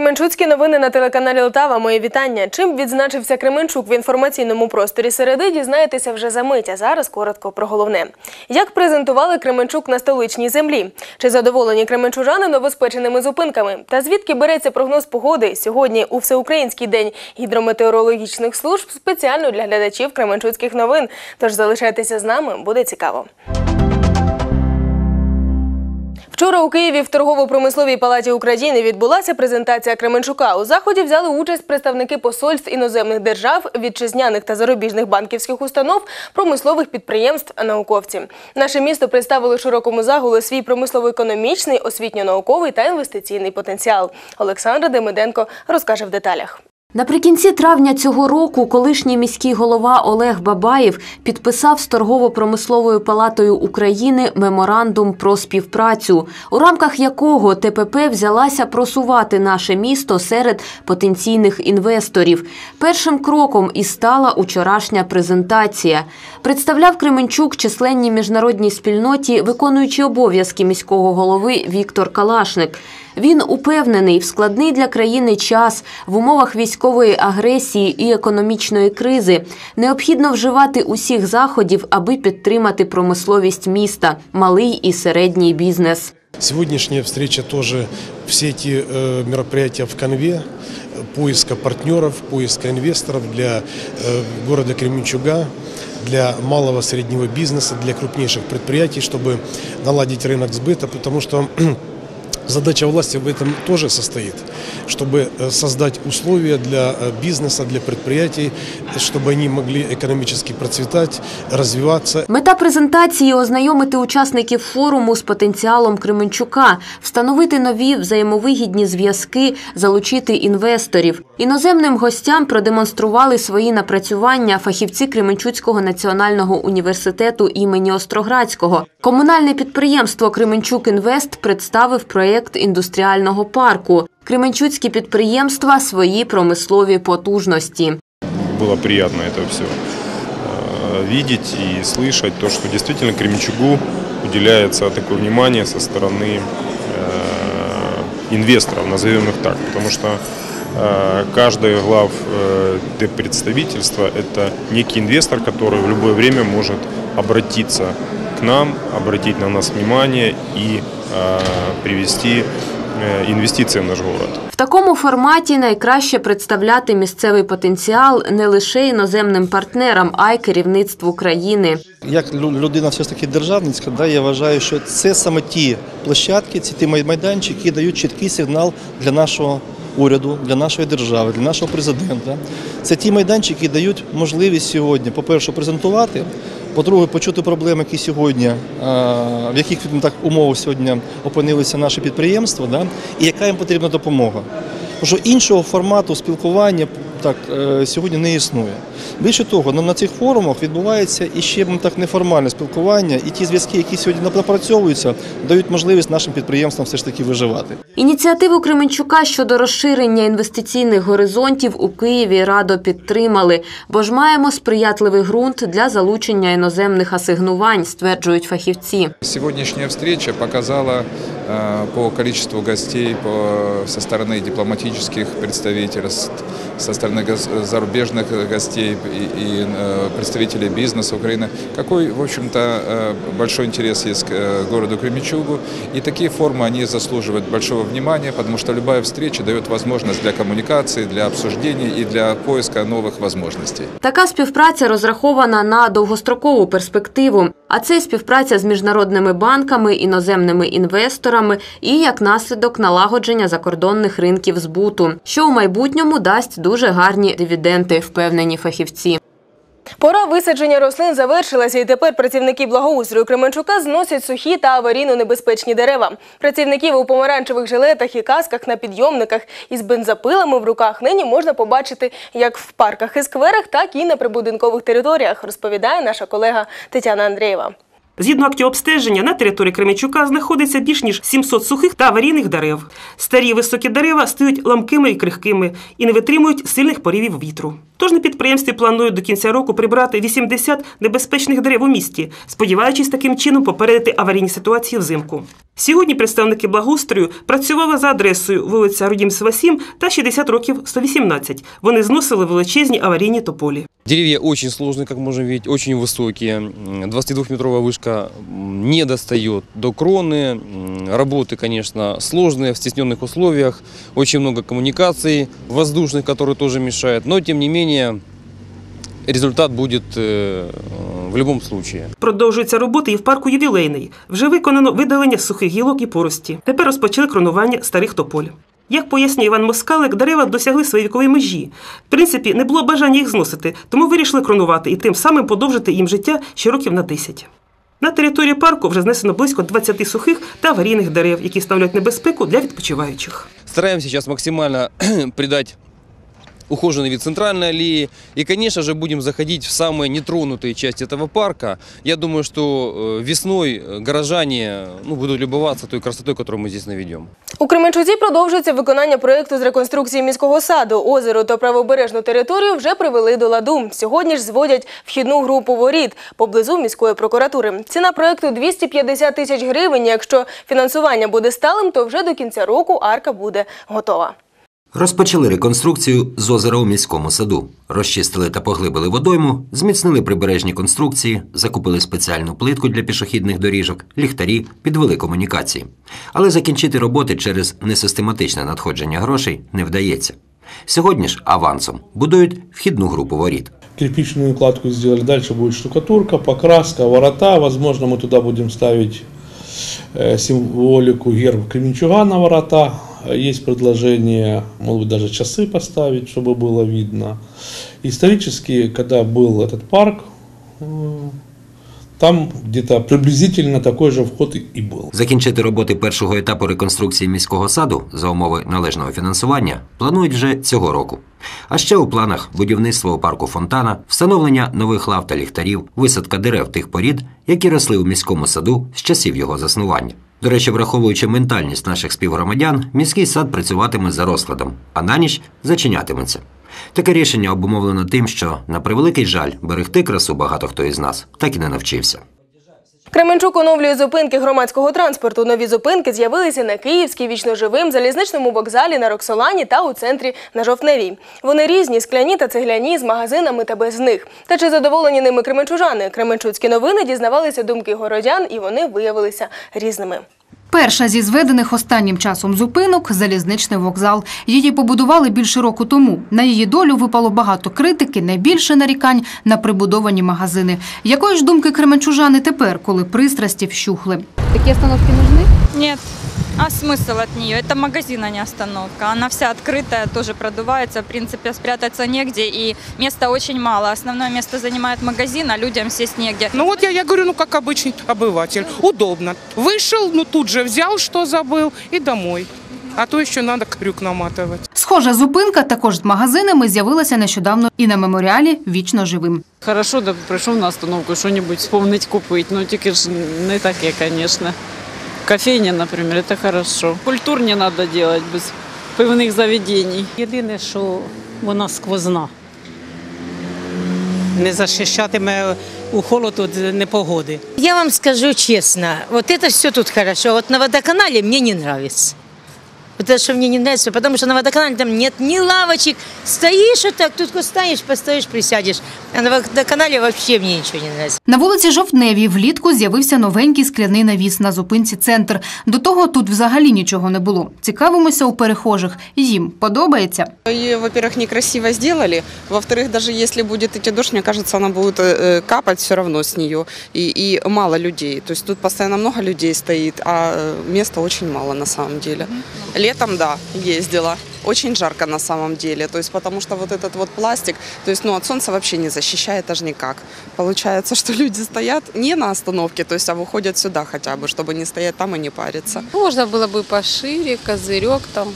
Кременчуцькі новини на телеканалі Лтава. Мої вітання. Чим відзначився Кременчук в інформаційному просторі середи, дізнаєтеся вже за мить. А зараз коротко про головне. Як презентували Кременчук на столичній землі? Чи задоволені кременчужани новоспеченими зупинками? Та звідки береться прогноз погоди сьогодні у всеукраїнський день гідрометеорологічних служб спеціально для глядачів Кременчуцьких новин? Тож залишайтеся з нами, буде цікаво. Вчора у Києві в торгово-промисловій палаті України відбулася презентація Кременчука. У заході взяли участь представники посольств іноземних держав, вітчизняних та зарубіжних банківських установ, промислових підприємств, науковці. Наше місто представило широкому заголу свій промислово-економічний, освітньо-науковий та інвестиційний потенціал. Олександра Демиденко розкаже в деталях. Наприкінці травня цього року колишній міський голова Олег Бабаєв підписав з торгово-промисловою палатою України меморандум про співпрацю, у рамках якого ТПП взялася просувати наше місто серед потенційних інвесторів. Першим кроком і стала учорашня презентація. Представляв Кременчук численній міжнародній спільноті, виконуючи обов'язки міського голови Віктор Калашник. Він упевнений, в складний для країни час в умовах військової агресії і економічної кризи необхідно вживати усіх заходів, аби підтримати промисловість міста, малий і середній бізнес. Сегодняшняя встреча тоже, все эти э, мероприятия в конве, э, поиска партнеров, поиска инвесторов для э, города Кременчуга, для малого среднего бизнеса, для крупнейших предприятий, чтобы наладить рынок сбыта, потому что Задача власти в этом тоже состоит, чтобы э, создать условия для э, бизнеса, для предприятий, чтобы они могли экономически процветать, развиваться. Мета презентації ознайомити учасників форуму з потенціалом Кременчука, встановити нові взаємовигідні зв'язки, залучити інвесторів. Іноземним гостям продемонстрували свої напрацювання фахівці Кременчуцького національного університету імені Остроградського. Комунальне підприємство Кременчук Інвест представив проєкт індустріального парку. Кременчуцькі підприємства свої промислові потужності. было приятно это все э, видеть и слышать, то, что действительно Кременчугу уделяется такое внимание со стороны э, инвесторов, назовем их так, потому что э, каждый глав э, представительства – это некий инвестор, который в любое время может обратиться к нам, обратить на нас внимание и э, привести э, инвестиции в наш город. В такому форматі найкраще представляти місцевий потенціал не лише іноземним партнерам, а й керівництву країни. Як лю- людина все ж таки державницька, да, я вважаю, що це саме ті площадки, ці ті майданчики, які дають чіткий сигнал для нашого уряду, для нашої держави, для нашого президента. Це ті майданчики, які дають можливість сьогодні, по-перше, презентувати, по-друге, почути проблеми, які сьогодні, е, в яких так умовах сьогодні опинилися наші підприємства, да, і яка їм потрібна допомога. Тому що іншого формату спілкування так е, сьогодні не існує. Більше того, на, на цих форумах відбувається і ще м, так неформальне спілкування, і ті зв'язки, які сьогодні напрацьовуються, дають можливість нашим підприємствам все ж таки виживати. Ініціативу Кременчука щодо розширення інвестиційних горизонтів у Києві радо підтримали, бо ж маємо сприятливий ґрунт для залучення іноземних асигнувань, стверджують фахівці. Сегодняшняя встреча показала э, по количеству гостей по, со стороны дипломатических представительств, со стороны гос- зарубежных гостей и, и, э, представителей бизнеса Украины, какой, в общем-то, э, большой интерес есть к э, городу Кременчугу. И такие формы, они заслуживают большого внимания, потому что любая встреча дает возможность для коммуникации, для обсуждений и для поиска новых возможностей. Така співпраця розрахована на довгострокову перспективу, а це співпраця з міжнародними банками, іноземними інвесторами і як наслідок налагодження закордонних ринків збуту, що у майбутньому дасть дуже гарні дивіденди, впевнені фахівці. Пора висадження рослин завершилася, і тепер працівники благоустрою Кременчука зносять сухі та аварійно небезпечні дерева. Працівників у помаранчевих жилетах і касках на підйомниках із бензопилами в руках нині можна побачити як в парках і скверах, так і на прибудинкових територіях, розповідає наша колега Тетяна Андрієва. Згідно актів обстеження, на території Кременчука знаходиться більш ніж 700 сухих та аварійних дерев. Старі високі дерева стають ламкими і крихкими і не витримують сильних порівів вітру. Тож на підприємстві планують до кінця року прибрати 80 небезпечних дерев у місті, сподіваючись таким чином попередити аварійні ситуації взимку. Сьогодні представники благоустрою працювали за адресою вулиця Рудімсова 7 та 60 років 118. Вони зносили величезні аварійні тополі. Деревья очень сложные, как можем видеть, очень высокие. М, 22-метровая вышка м, не достает до кроны. М, Работы, конечно, сложные, в стесненных условиях. Очень много коммуникаций воздушных, которые тоже мешают. Но, тем не менее, результат будет э, в любом случае. Продовжуються роботи і в парку ювілейний. Вже виконано видалення сухих гілок і порості. Тепер розпочали кронування старих тополь. Як пояснює Іван Москалик, дерева досягли своєї вікової межі. В принципі, не було бажання їх зносити, тому вирішили кронувати і тим самим подовжити їм життя ще років на 10. На території парку вже знесено близько 20 сухих та аварійних дерев, які ставлять небезпеку для відпочиваючих. Стараемся сейчас максимально придать ухоженный вид центральной аллеи. И, конечно же, будем заходить в самые нетронутые части этого парка. Я думаю, что э, весной э, горожане ну, будут любоваться той красотой, которую мы здесь наведем. У Кременчуці продовжується виконання проєкту з реконструкції міського саду. Озеро та правобережну територію вже привели до ладу. Сьогодні ж зводять вхідну групу воріт поблизу міської прокуратури. Ціна проєкту 250 тисяч гривень. Якщо фінансування буде сталим, то вже до кінця року арка буде готова. Розпочали реконструкцію з озера у міському саду. Розчистили та поглибили водойму, зміцнили прибережні конструкції, закупили спеціальну плитку для пішохідних доріжок, ліхтарі, підвели комунікації. Але закінчити роботи через несистематичне надходження грошей не вдається. Сьогодні ж авансом будують вхідну групу воріт. кирпичную кладку сделали. Дальше будет штукатурка, покраска, ворота. Возможно, мы туда будем ставить э, символику герб Кременчуга на ворота. Есть предложение, может быть, даже часы поставить, чтобы было видно. Исторически, когда был этот парк, э, там где-то приблизительно такой же вход и- и был. Закінчити роботи першого етапу реконструкції міського саду за умови належного фінансування планують вже цього року. А ще у планах будівництво у парку фонтана, встановлення нових лав та ліхтарів, висадка дерев тих порід, які росли у міському саду з часів його заснування. До речі, враховуючи ментальність наших співгромадян, міський сад працюватиме за розкладом, а на ніч зачинятиметься. Таке рішення обумовлено тим, що, на превеликий жаль, берегти красу багато хто із нас так і не навчився. Кременчук оновлює зупинки громадського транспорту. Нові зупинки з'явилися на Київській, вічноживим, залізничному вокзалі, на Роксолані та у центрі на Жовтневій. Вони різні, скляні та цегляні, з магазинами та без них. Та чи задоволені ними кременчужани? Кременчуцькі новини дізнавалися думки городян, і вони виявилися різними. Перша зі зведених останнім часом зупинок залізничний вокзал. Її побудували більше року тому. На її долю випало багато критики, найбільше нарікань на прибудовані магазини. Якої ж думки кременчужани тепер, коли пристрасті вщухли? Такі остановки нужны? Нет. А смысл от нее? Это магазин, а не остановка. Она вся открытая, тоже продувается. В принципе, спрятаться негде, и места очень мало. Основное место занимает магазин, а людям сесть негде. Ну вот я, я говорю, ну как обычный обыватель, удобно. Вышел, ну тут же взял, что забыл, и домой. А то еще надо крюк наматывать. Схожа зупинка також з магазинами з'явилася нещодавно і на меморіалі вічно живим. Хорошо, да прийшов на остановку, що-небудь вспомнить купити. Ну тільки ж не таке, звісно. Кофейня, наприклад, це хорошо. Культур не треба робити без певних заведень. Єдине, що вона сквозна. Не захищатиме у холод від непогоди. Я вам скажу чесно, от це все тут хорошо. От на водоканалі мені не нравится Вот это, что мне не нравится, потому что на водоканале там нет ни лавочек. Стоишь вот так, тут стоишь, постоишь, присядешь. А на водоканале вообще мне ничего не нравится. На вулиці Жовтневій влітку з'явився новенький скляний навіс на зупинці «Центр». До того тут взагалі нічого не було. Цікавимося у перехожих. Їм подобається. Ее, во-первых, некрасиво сделали. Во-вторых, даже если будет идти дождь, мне кажется, она будет э, капать все равно с нее. И, и мало людей. То есть тут постоянно много людей стоит, а э, места очень мало на самом деле. Летом, да, ездила очень жарко на самом деле, то есть потому что вот этот вот пластик, то есть ну от солнца вообще не защищает даже никак. Получается, что люди стоят не на остановке, то есть а выходят сюда хотя бы, чтобы не стоять там и не париться. Можно было бы пошире, козырек там,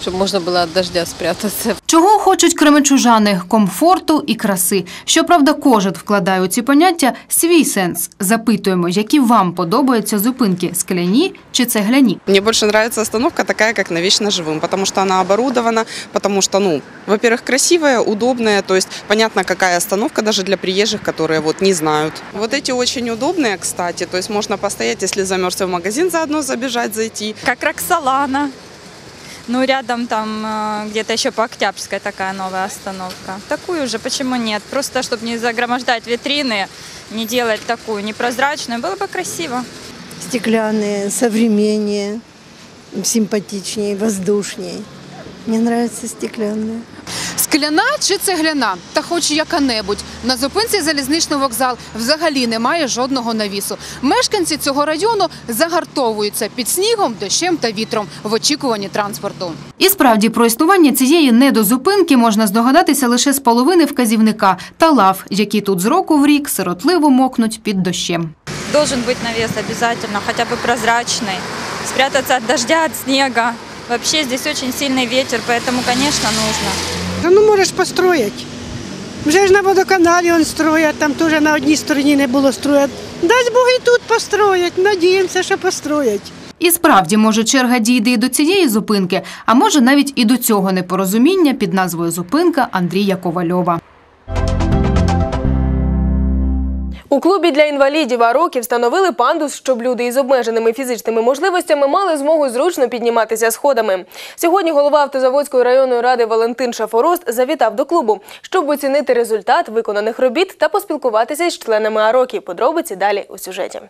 чтобы можно было от дождя спрятаться. Чого хочуть кременчужани? Комфорту і краси. Щоправда, кожен вкладає у ці поняття свій сенс. Запитуємо, які вам подобаються зупинки – скляні чи цегляні? Мне больше нравится остановка такая, как на Вечно Живым, потому что она оборудована, потому что, ну, во-первых, красивая, удобная, то есть понятно, какая остановка даже для приезжих, которые вот не знают. Вот эти очень удобные, кстати, то есть можно постоять, если замерз в магазин, заодно забежать, зайти. Как Роксолана. Ну, рядом там э, где-то еще по Октябрьской такая новая остановка. Такую уже, почему нет? Просто, чтобы не загромождать витрины, не делать такую непрозрачную, было бы красиво. стеклянные, современнее, симпатичнее, воздушнее. Мне нравятся стеклянные. Скляна чи цегляна? Та хоч яка-небудь. На зупинці залізничний вокзал взагалі немає жодного навісу. Мешканці цього району загартовуються під снігом, дощем та вітром в очікуванні транспорту. І справді про існування цієї недозупинки можна здогадатися лише з половини вказівника та лав, які тут з року в рік сиротливо мокнуть під дощем. Должен быть навес обязательно, хотя бы прозрачный. Спрятаться от дождя, от снега. Вообще здесь очень сильный ветер, поэтому, конечно, нужно. Та ну можеш построїти. Вже ж на водоканалі он строять, там теж на одній стороні не було строять. Дасть Бог і тут построять. Надіємося, що построять. І справді, може, черга дійде і до цієї зупинки, а може навіть і до цього непорозуміння під назвою зупинка Андрія Ковальова. У клубі для інвалідів Ароки встановили пандус, щоб люди із обмеженими фізичними можливостями мали змогу зручно підніматися сходами. Сьогодні голова автозаводської районної ради Валентин Шафорост завітав до клубу, щоб оцінити результат виконаних робіт та поспілкуватися із членами Арокі. Подробиці далі у сюжеті.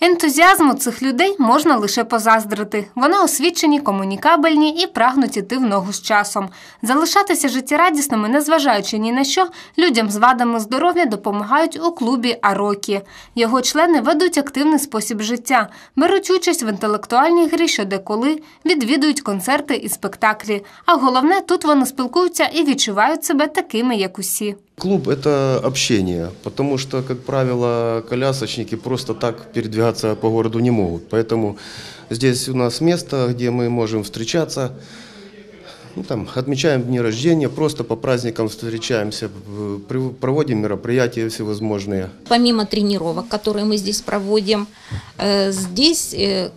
Ентузіазму цих людей можна лише позаздрити. Вони освічені, комунікабельні і прагнуть іти в ногу з часом. Залишатися життєрадісними, незважаючи ні на що, людям з вадами здоров'я допомагають у клубі Арокі. Його члени ведуть активний спосіб життя, беруть участь в інтелектуальній грі щодеколи, відвідують концерти і спектаклі. А головне, тут вони спілкуються і відчувають себе такими, як усі. Клуб – это общение, потому что, как правило, колясочники просто так передвигаться по городу не могут. Поэтому здесь у нас место, где мы можем встречаться, ну, там, отмечаем дни рождения, просто по праздникам встречаемся, при- проводим мероприятия всевозможные. Помимо тренировок, которые мы здесь проводим, э, здесь, э,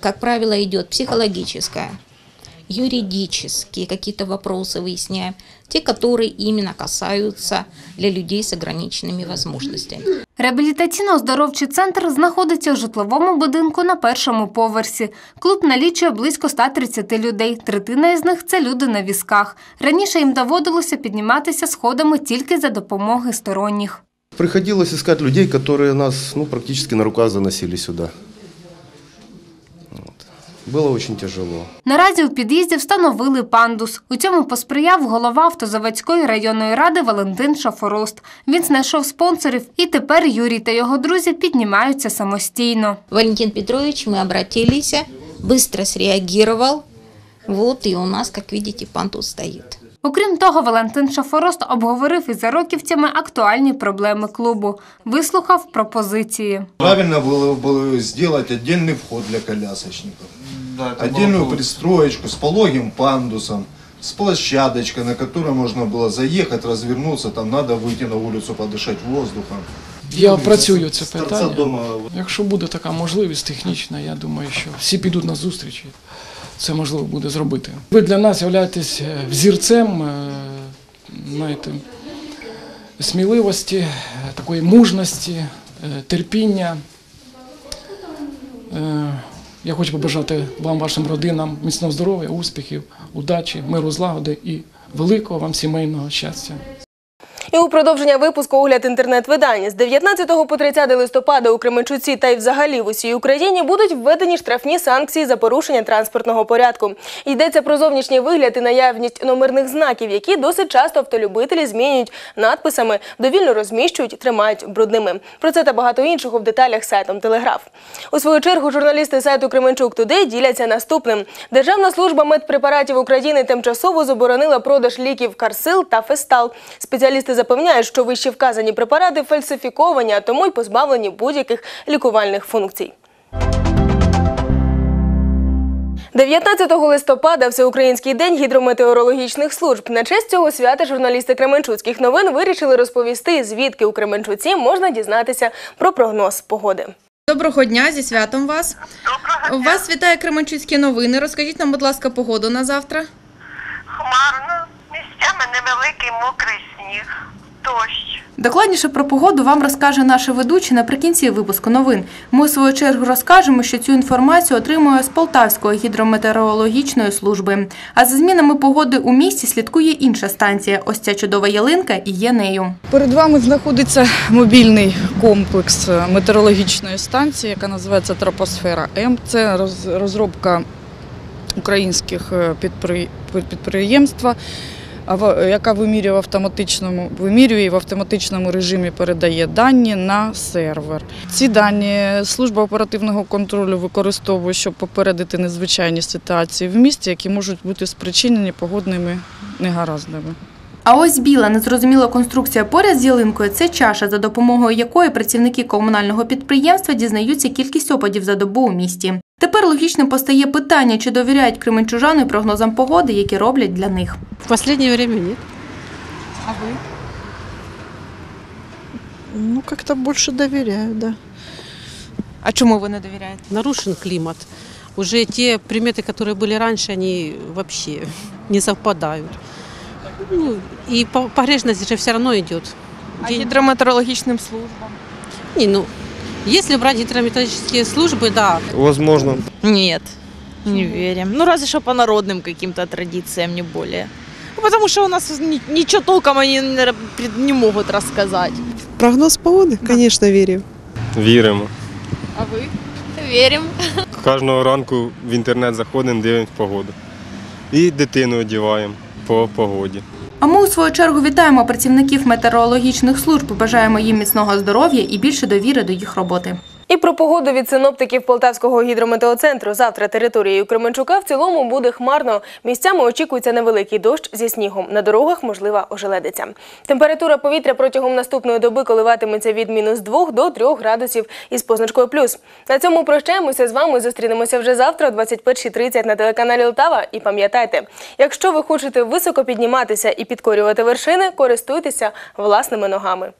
как правило, идет психологическая, юридические какие-то вопросы выясняем, те, которые именно касаются для людей с ограниченными возможностями. Реабілітаційно-оздоровчий центр знаходиться у житловому будинку на першому поверсі. Клуб налічує близько 130 людей. Третина із них це люди на візках. Раніше їм доводилося підніматися сходами тільки за допомоги сторонніх. Приходилось искать людей, которые нас ну, практически на руках заносили сюда. Вот. Было очень тяжело. Наразі у під'їзді встановили пандус. У цьому посприяв голова автозаводської районної ради Валентин Шафорост. Він знайшов спонсорів, і тепер Юрій та його друзі піднімаються самостійно. Валентин Петрович, мы обратились, быстро среагировал, вот, и у нас, как видите, пантус стоит. Окрім того, Валентин Шафорост обговорив із зароківцями актуальні проблеми клубу, вислухав пропозиції. Правильно было бы сделать отдельный вход для колясочников. Отдельную пристроечку с пологим пандусом, с площадочкой, на которой можно было заехать, развернуться, там надо выйти на улицу подышать воздухом. Я опрацюю це З торця питання. дома. Якщо буде така можливість технічна, я думаю, що всі підуть на зустріч. і Це можливо буде зробити. Ви для нас являєтесь е, взірцем е, знаєте, сміливості, е, такої мужності, е, терпіння. Я хочу побажати вам, вашим родинам міцного здоров'я, успіхів, удачі, миру, злагоди і великого вам сімейного щастя. І у продовження випуску огляд інтернет-видань з 19 по 30 листопада у Кременчуці та й взагалі в усій Україні будуть введені штрафні санкції за порушення транспортного порядку. Йдеться про зовнішній вигляд і наявність номерних знаків, які досить часто автолюбителі змінюють надписами, довільно розміщують, тримають брудними. Про це та багато іншого в деталях сайтом Телеграф. У свою чергу журналісти сайту Кременчук Тудей діляться наступним: Державна служба медпрепаратів України тимчасово заборонила продаж ліків Карсил та Фестал. Спеціалісти запевняють, що вище вказані препарати фальсифіковані, а тому й позбавлені будь-яких лікувальних функцій. 19 листопада Всеукраїнський день гідрометеорологічних служб. На честь цього свята журналісти Кременчуцьких новин вирішили розповісти, звідки у Кременчуці можна дізнатися про прогноз погоди. Доброго дня, зі святом вас. Доброго Вас вітає Кременчуцькі новини. Розкажіть нам, будь ласка, погоду на завтра. Хмарно, місцями невеликий мокрий сніг, дощ. Докладніше про погоду вам розкаже наша ведуча наприкінці випуску новин. Ми, у свою чергу, розкажемо, що цю інформацію отримує з Полтавської гідрометеорологічної служби. А за змінами погоди у місті слідкує інша станція. Ось ця чудова ялинка і є нею. Перед вами знаходиться мобільний комплекс метеорологічної станції, яка називається Тропосфера М. Це розробка українських е, підприємства, в- яка вимірює в автоматичному вимірює і в автоматичному режимі передає дані на сервер. Ці дані служба оперативного контролю використовує, щоб попередити незвичайні ситуації в місті, які можуть бути спричинені погодними негараздами. А ось біла незрозуміла конструкція поряд з ялинкою це чаша, за допомогою якої працівники комунального підприємства дізнаються кількість опадів за добу у місті. Тепер логічним постає питання, чи довіряють кременчужани прогнозам погоди, які роблять для них. В последнее время нет. А ви? Ну, как-то больше доверяю, да. А чому ви не довіряєте? Нарушен климат. Уже те приметы, которые были раньше, они вообще не совпадают. Ну, и по- погрешность же все равно идет. А гідрометеорологічним службам? Не, ну, если брать гидрометеорологические службы, да. Возможно. Нет, не верим. Ну, разве что по народным каким-то традициям, не более. Ну, Потому что у нас ничего толком они наверно, не могут рассказать. Прогноз погоди, звісно, вірю. Віримо. А ви? Верим. Кожного ранку в інтернет заходимо, дивимось погоду. І дитину одіваємо по погоді. А ми у свою чергу вітаємо працівників метеорологічних служб, бажаємо їм міцного здоров'я і більше довіри до їх роботи. І про погоду від синоптиків Полтавського гідрометеоцентру. Завтра територією Кременчука в цілому буде хмарно. Місцями очікується невеликий дощ зі снігом. На дорогах можлива ожеледиця. Температура повітря протягом наступної доби коливатиметься від мінус 2 до 3 градусів із позначкою плюс. На цьому прощаємося з вами. Зустрінемося вже завтра, о 21.30 на телеканалі Лтава. І пам'ятайте, якщо ви хочете високо підніматися і підкорювати вершини, користуйтеся власними ногами.